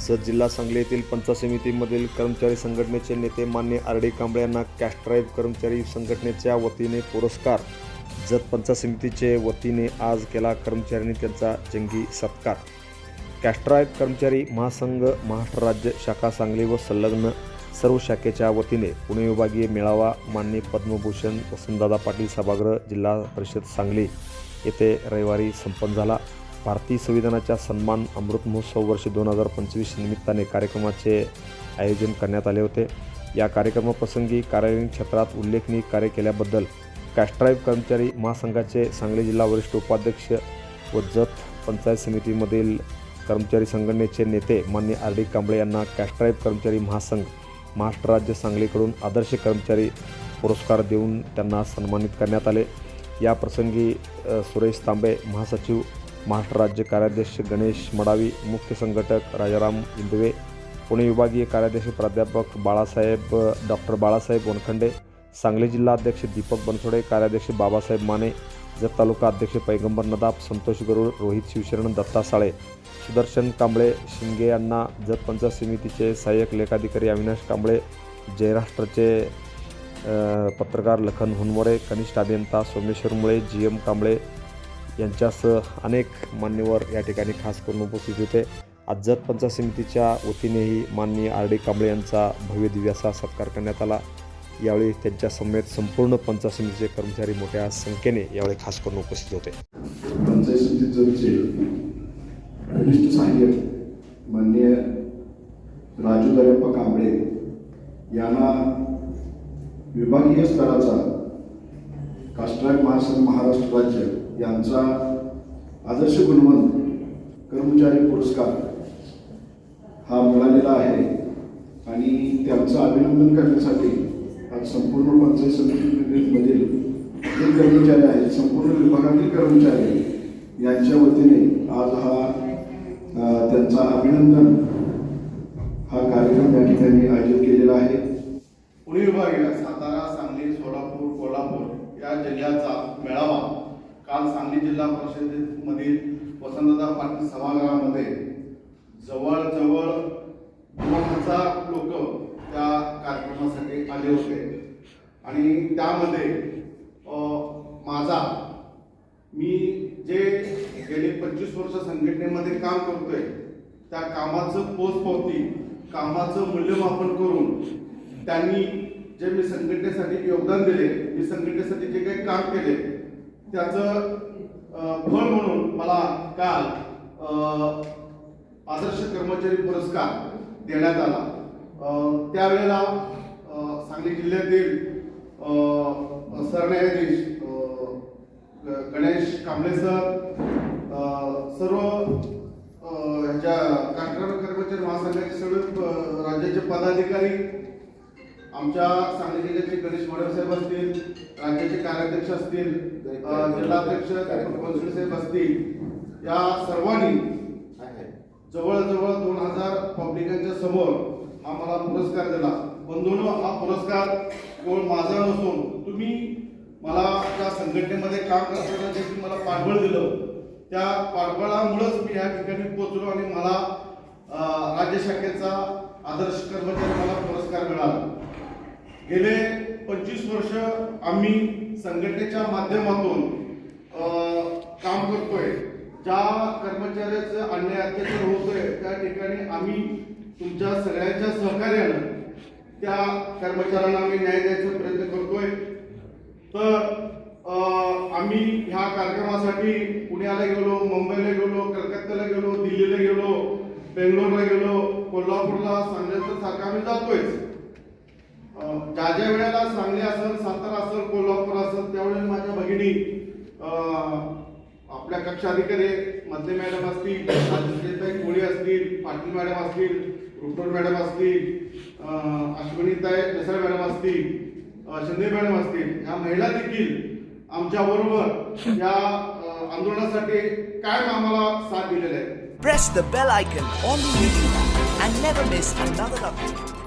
Sir जिल्हा सांगली येथील पंचायत समितीमधील कर्मचारी संघटनेचे नेते मान्य आर डी कांबळे यांना कॅस्ट्राईब कर्मचारी संघटनेच्या वतीने पुरस्कार. जत पंचायत समितीचे वतीने आज केला कर्मचाऱ्यांनी त्यांचा जंगी सत्कार. कॅस्ट्राईब कर्मचारी महासंघ महाराष्ट्र राज्य शाखा सांगली व संलग्न सर्व शाखेच्या वतीने पुणे विभागीय मेळावा मान्य पद्मभूषण वसंतदादा पाटील सभागृह जिल्हा परिषद सांगली येथे रविवारी संपन्न झाला. भारतीय संविधानाच्या सन्मान अमृत महोत्सव वर्ष दोन हजार पंचवीस निमित्ताने कार्यक्रमाचे आयोजन करण्यात आले होते. या कार्यक्रमाप्रसंगी कार्यालयीन क्षेत्रात उल्लेखनीय कार्य केल्याबद्दल कॅस्ट्राईव्ह कर्मचारी महासंघाचे सांगली जिल्हा वरिष्ठ उपाध्यक्ष व जत पंचायत समितीमधील कर्मचारी संघटनेचे नेते मान्य आर डी कांबळे यांना कॅस्ट्राईव्ह कर्मचारी महासंघ महाराष्ट्र राज्य सांगलीकडून आदर्श कर्मचारी पुरस्कार देऊन त्यांना सन्मानित करण्यात आले. या प्रसंगी सुरेश तांबे महासचिव महाराष्ट्र राज्य कार्याध्यक्ष गणेश मडावी मुख्य संघटक राजाराम इंदवे पुणे विभागीय कार्याध्यक्ष प्राध्यापक बाळासाहेब डॉक्टर बाळासाहेब वनखंडे सांगली जिल्हा अध्यक्ष दीपक बनसोडे कार्याध्यक्ष बाबासाहेब माने जत तालुका अध्यक्ष पैगंबर नदाब संतोष गरुड रोहित शिवशरण दत्ता साळे सुदर्शन कांबळे शिंगे यांना जत पंचायत समितीचे सहाय्यक लेखाधिकारी अविनाश कांबळे जयराष्ट्रचे पत्रकार लखन हुनमोरे कनिष्ठ अभियंता सोमेश्वर मुळे जी एम कांबळे यांच्यासह अनेक मान्यवर या ठिकाणी खास करून उपस्थित होते. आज पंचायत समितीच्या वतीनेही माननीय आर डी कांबळे यांचा भव्य दिव्यासा सत्कार करण्यात आला. यावेळी त्यांच्या समेत संपूर्ण पंचायत समितीचे कर्मचारी मोठ्या संख्येने यावेळी खास करून उपस्थित होते. पंचायत समितीचे कनिष्ठ सहाय्यक माननीय राजू दर्यप्पा कांबळे यांना विभागीय स्तराचा कास्ट्राईब महासंघ महाराष्ट्र राज्य यांचा आदर्श गुणवंत कर्मचारी पुरस्कार हा मिळालेला आहे आणि त्यांचं अभिनंदन करण्यासाठी आज संपूर्ण पंचायत समितीमधील जे कर्मचारी आहेत संपूर्ण विभागातील कर्मचारी यांच्या वतीने आज हा त्यांचा अभिनंदन हा कार्यक्रम या ठिकाणी आयोजित केलेला आहे. पुणे विभागीय सातारा सांगली सोलापूर कोल्हापूर या जिल्ह्याचा मेळावा काल सांगली जिल्हा परिषदेमधील वसंतदा पाटील सभागृहामध्ये जवळजवळ दोन हजार लोक त्या कार्यक्रमासाठी आले होते. आणि त्यामध्ये माझा मी जे गेली पंचवीस वर्ष संघटनेमध्ये काम करतोय त्या कामाचं पोचपावती कामाचं मूल्यमापन करून त्यांनी जे मी संघटनेसाठी योगदान दिले मी संघटनेसाठी जे काही काम केले त्याचं अ, फळ म्हणून मला काल आदर्श कर्मचारी पुरस्कार देण्यात आला. त्यावेळेला सांगली जिल्ह्यातील सरन्यायाधीश गणेश कांबळे सर सर्व ह्याच्या कर्मचारी महासंघाचे सर्व राज्याचे पदाधिकारी आमच्या सांगली जिल्ह्याचे गणेश मोडव साहेब असतील राज्याचे कार्याध्यक्ष असतील जिल्हाध्यक्ष साहेब असतील या सर्वांनी जवळजवळ दोन हजार पब्लिकांच्या समोर हा मला पुरस्कार दिला. बंधून हा पुरस्कार केवळ माझा नसून तुम्ही मला त्या संघटनेमध्ये काम करताना जे मला पाठबळ दिलं. त्या पाठबळामुळेच मी या ठिकाणी पोचलो आणि मला राज्य शाखेचा आदर्श कर्मचारी मला पुरस्कार मिळाला. गेले पंचवीस वर्ष आम्ही संघटनेच्या माध्यमातून काम करतोय. ज्या कर्मचाऱ्याचं अन्याय अत्याचार होतोय त्या ठिकाणी आम्ही तुमच्या सगळ्यांच्या सहकार्यानं त्या कर्मचाऱ्यांना आम्ही न्याय द्यायचा प्रयत्न करतोय. तर आम्ही ह्या कार्यक्रमासाठी पुण्याला गेलो मुंबईला गेलो कलकत्त्याला गेलो दिल्लीला गेलो. बेंगलोरला गेलो कोल्हापूरला सांगलीला सारखं आम्ही जातोय ज्या ज्या वेळेला सांगली असेल सातारा असेल कोल्हापूर असेल त्यावेळेला माझ्या भगिनी आपल्या कक्षाधिकारी मधले मॅडम असतील राजश्रीताई कोळी असतील पाटील मॅडम असतील रुटोर मॅडम असतील अश्विनीताई दसरा मॅडम असतील शिंदे मॅडम असतील ह्या महिला देखील आमच्या बरोबर या आंदोलनासाठी कायम आम्हाला साथ दिलेल्या आहेत press the bell icon on the YouTube app and never miss another update.